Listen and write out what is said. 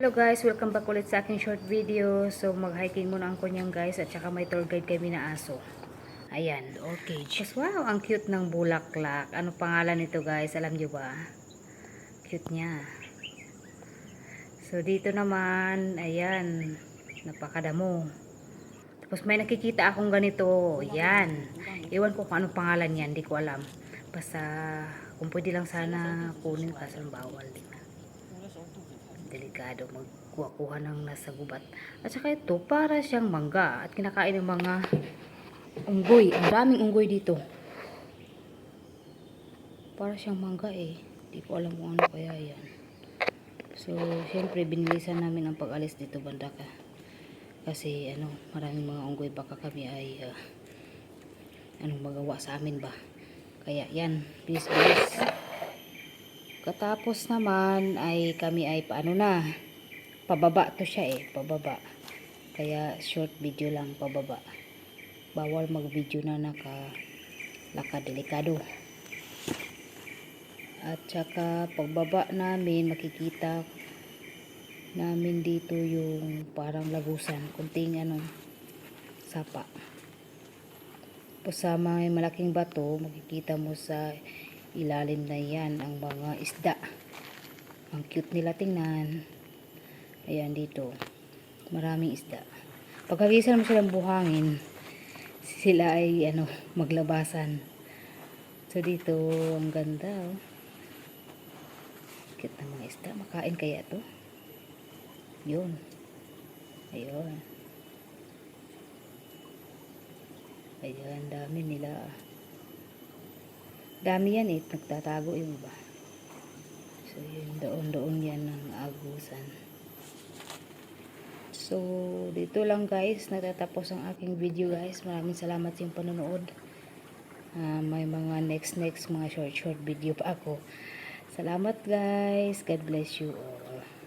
Hello guys, welcome back ulit sa aking short video. So mag-hiking muna ang kunyang guys at saka may tour guide kami na aso. Ayan, okay. Just wow, ang cute ng bulaklak. Ano pangalan nito guys? Alam nyo ba? Cute niya. So dito naman, ayan, napakadamo. Tapos may nakikita akong ganito. Yan. Iwan ko kung anong pangalan yan, hindi ko alam. Basta kung pwede lang sana kunin kaso bawal din delikado magkuha-kuha ng nasa gubat. At saka ito, para siyang mangga at kinakain ng mga unggoy. Ang daming unggoy dito. Para siyang mangga eh. Di ko alam kung ano kaya yan. So, syempre, binilisan namin ang pag-alis dito banda ka. Kasi, ano, maraming mga unggoy. Baka kami ay, ah, anong magawa sa amin ba? Kaya, yan. Bilis, bilis. Katapos naman ay kami ay paano na. Pababa to siya eh, pababa. Kaya short video lang pababa. Bawal mag video na naka lakadelikado. At saka pagbaba namin makikita namin dito yung parang lagusan, kunting ano sapa. Sa may malaking bato, makikita mo sa ilalim na yan ang mga isda. Ang cute nila tingnan. Ayan dito. Maraming isda. Pagkagisan mo silang buhangin sila ay ano maglabasan. So dito ang ganda oh. cute ng mga isda. Makain kaya to? Yun. Ayun. Ayan dami nila dami yan eh nagtatago yung iba. So yun doon doon yan ng agusan so dito lang guys natatapos ang aking video guys. Maraming salamat sa iyong panonood. Ah, may mga next next mga short short video pa ako. Salamat guys. God bless you all